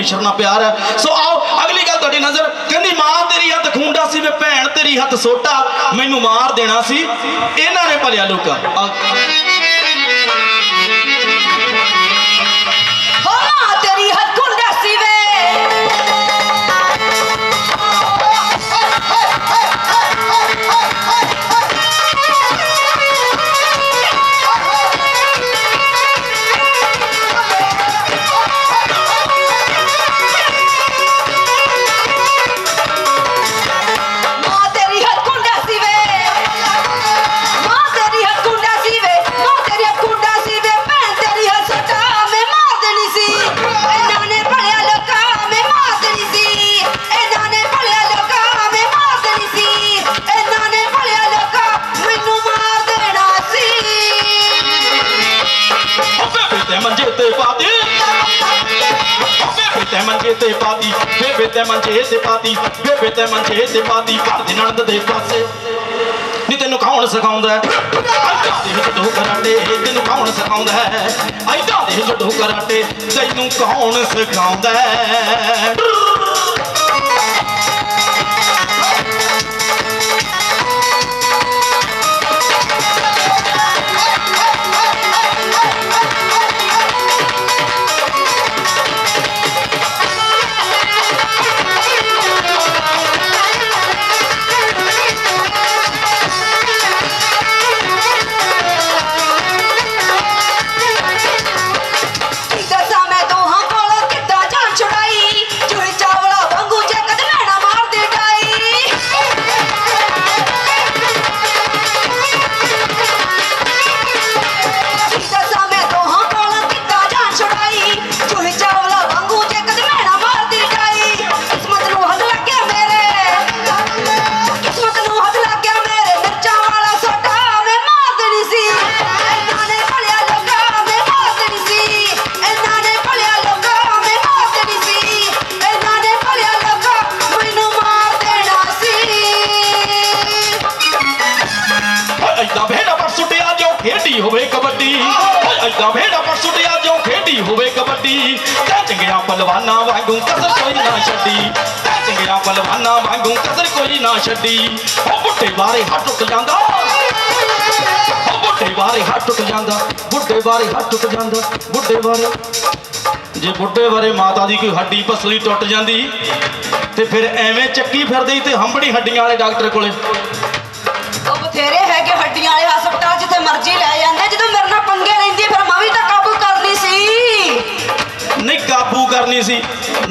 ਪਰਮੇਸ਼ਰ ਨਾਲ ਪਿਆਰ ਹੈ। ਸੋ ਆਓ, ਅਗਲੀ ਗੱਲ ਤੁਹਾਡੀ ਨਜ਼ਰ ਕਹਿੰਦੀ, ਮਾਂ ਤੇਰੀ ਹੱਥ ਖੁੰਡਾ ਸੀ ਵੇ ਭੈਣ ਤੇਰੀ ਹੱਥ ਸੋਟਾ, ਮੈਨੂੰ ਮਾਰ ਦੇਣਾ ਸੀ। ਇਹਨਾਂ ਨੇ ਭਲਿਆ ਲੋਕਾਂ। ਓ ਬੇਬੇ ਤੇ ਮੰਜੇ ਤੇ ਪਾਤੀ ਓ ਬੇਬੇ ਤੇ ਮੰਜੇ ਪਾਤੀ ਬੇਬੇ ਤੇ ਮੰਜੇ ਤੇ ਪਾਤੀ ਘਰ ਦੇ ਨਣਦ ਦੇ ਪਾਸੇ। ਨੀ ਤੈਨੂੰ ਕੌਣ ਸਿਖਾਉਂਦਾ? ਹੈ ਐਦਾਂ ਦੇ ਜੱਡੋ ਕਰਾਟੇ, ਤੈਨੂੰ ਕੌਣ ਸਿਖਾਉਂਦਾ? ਹੈ ਐਦਾਂ ਦੇ ਜੱਡੋ ਕਰਾਟੇ, ਤੈਨੂੰ ਕੌਣ ਸਿਖਾਉਂਦਾ? ਓਏ ਪਰ ਸੁੱਟਿਆ ਜੋ ਖੇਡੀ ਹੋਵੇ ਕਬੱਡੀ। ਤੈ ਚੰਗਿਆ ਪਲਵਾਨਾਂ ਵਾਂਗੂ ਕਸਰ ਕੋਈ ਨਾ ਛੱਡੀ। ਤੈ ਚੰਗਿਆ ਪਲਵਾਨਾਂ ਵਾਂਗੂ ਕਸਰ ਕੋਈ ਨਾ ਛੱਡੀ। ਉਹ ਬੁੱਢੇ ਬਾਰੇ ਹੱਥ ਟੁੱਟ ਜਾਂਦਾ। ਉਹ ਬੁੱਢੇ ਬਾਰੇ ਹੱਥ ਟੁੱਟ ਜਾਂਦਾ। ਬੁੱਢੇ ਬਾਰੇ ਹੱਥ ਟੁੱਟ ਜਾਂਦਾ। ਬੁੱਢੇ ਬਾਰੇ। ਜੇ ਬੁੱਢੇ ਬਾਰੇ ਮਾਤਾ ਦੀ ਕੋਈ ਹੱਡੀ ਪਸਲੀ ਟੁੱਟ ਜਾਂਦੀ, ਤੇ ਫਿਰ ਐਵੇਂ ਚੱਕੀ ਫਿਰਦੀ ਤੇ ਹੰਬੜੀ ਹੱਡੀਆਂ ਵਾਲੇ ਡਾਕਟਰ ਕੋਲੇ। ਉਹ ਬਥੇਰੇ ਹੈਗੇ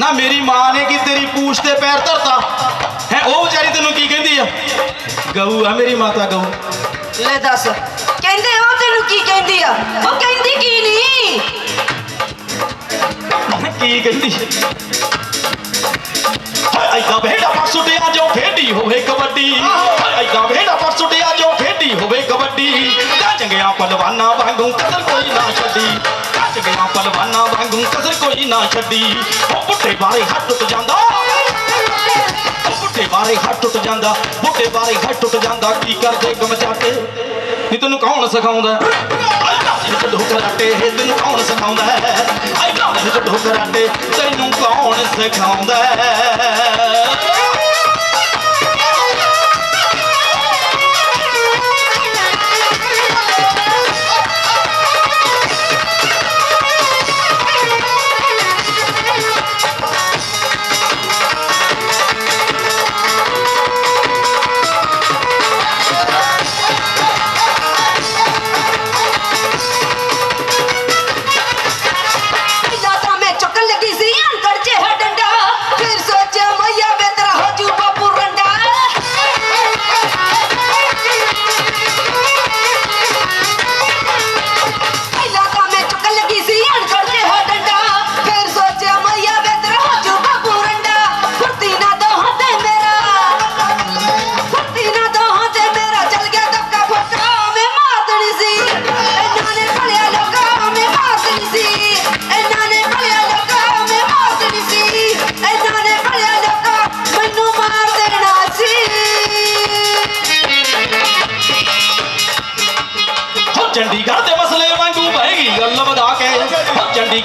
ਨਾ ਮੇਰੀ ਮਾਂ ਨੇ ਕੀ ਤੇਰੀ ਪੂਛ ਤੇ ਪੈਰ ਧਰਤਾ? ਹੈ ਉਹ ਵਿਚਾਰੀ ਤੈਨੂੰ ਕੀ ਕਹਿੰਦੀ ਆ? ਗਊ ਆ ਮੇਰੀ ਮਾਤਾ ਗਊ। ਲੈ ਦੱਸ ਕਹਿੰਦੇ ਉਹ ਤੈਨੂੰ ਕੀ ਕਹਿੰਦੀ ਆ? ਉਹ ਕਹਿੰਦੀ ਕੀ ਨਹੀਂ? ਕੀ ਕਹਿੰਦੀ? ਐਦਾਂ ਭੇੜਾ ਪਰ ਸੁੱਟਿਆ ਜੋ ਖੇਡੀ ਹੋਵੇ ਕਬੱਡੀ। ਐਦਾਂ ਭੇੜਾ ਪਰ ਸੁੱਟਿਆ ਤਾਂ ਚੰਗਿਆ ਵਾਂਗੂ ਕਸਰ ਕੋਈ ਨਾ ਛੱਡੀ। ਉਹ ਬੁੱਢੇ ਬਾਰੇ ਹੱਥ ਟੁੱਟ ਜਾਂਦਾ। ਬੁੱਢੇ ਬਾਰੇ ਹੱਥ ਟੁੱਟ ਜਾਂਦਾ। ਬੁੱਢੇ ਬਾਰੇ ਹੱਥ ਟੁੱਟ ਜਾਂਦਾ। ਕੀ ਕਰਦੇ ਗਮਚਾਟੇ ਨੀ ਤੈਨੂੰ ਕੌਣ ਸਿਖਾਉਂਦਾ? ਅੱਲਾ ਵਿੱਚ ਢੋਕਰਾਟੇ ਤੈਨੂੰ ਕੌਣ ਸਿਖਾਉਂਦਾ? ਹੈ ਵਿੱਚ ਢੋਕਰਾਟੇ ਤੈਨੂੰ ਕੌਣ ਸਿਖਾਉਂਦਾ?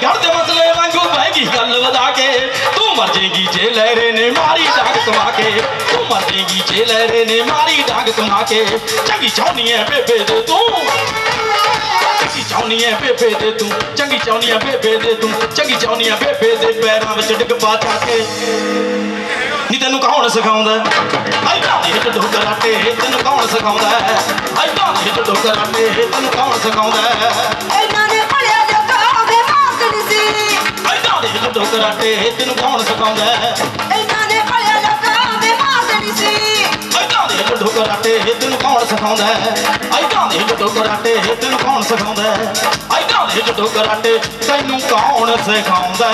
ਵਾਂਗੂ ਬਹਿਗੀ ਮਸਲੇ ਵਾਂਗੂ ਬਹਿਗੀ ਗੱਲ ਵਧਾ ਕੇ? ਤੂੰ ਮਰ ਜੇਗੀ ਜੇ ਲਹਿਰੇ ਨੇ, ਮਾਰੀ ਡਾਂਗ ਤੁਮਾ ਕੇ। ਤੂੰ ਮਰ ਜੇਗੀ ਜੇ ਲਹਿਰੇ ਨੇ, ਮਾਰੀ ਡਾਂਗ ਤੁਮਾ ਕੇ। ਚੰਗੀ ਚਾਹੁੰਦੀ ਐ ਬੇਬੇ ਦੇ ਤੂੰ। ਚੰਗੀ ਚਾਹੁੰਦੀ ਐ ਬੇਬੇ ਦੇ ਤੂੰ। ਚੰਗੀ ਚਾਹੁੰਦੀ ਐ ਬੇਬੇ ਦੇ ਤੂੰ। ਚੰਗੀ ਚਾਹੁੰਦੀ ਐ ਬੇਬੇ ਦੇ ਪੈਰਾਂ ਵਿੱਚ ਡਿੱਗ ਪਾ ਜਾ ਕੇ। ਨੀ ਤੈਨੂੰ ਕੌਣ ਸਿਖਾਉਂਦਾ? ਐਦਾਂ ਦੇ ਢੱਡੋ ਕਰਾਟੇ ਤੈਨੂੰ ਕੌਣ ਸਿਖਾਉਂਦਾ? ਐਦਾਂ ਦੇ ਢੱਡੋ ਕਰਾਟੇ ਤੈਨੂੰ ਕੌਣ ਸਿਖਾਉਂਦਾ? ਐਦਾਂ ਦੇ ਢੱਡੋ ਕਰਾਟੇ ਤੈਨੂੰ ਕੌਣ ਸਿਖਾਉਂਦਾ? ਇਹਨਾਂ ਨੇ ਪੜਿਆ ਲੋਕਾਂ ਵੇ ਮਾਸਟਰ ਸੀ। ਐਦਾਂ ਦੇ ਢੱਡੋ ਕਰਾਟੇ ਤੈਨੂੰ ਕੌਣ ਸਿਖਾਉਂਦਾ? ਐਦਾਂ ਦੇ ਢੱਡੋ ਕਰਾਟੇ ਤੈਨੂੰ ਕੌਣ ਸਿਖਾਉਂਦਾ? ਐਦਾਂ ਦੇ ਢੱਡੋ ਕਰਾਟੇ ਤੈਨੂੰ ਕੌਣ ਸਿਖਾਉਂਦਾ?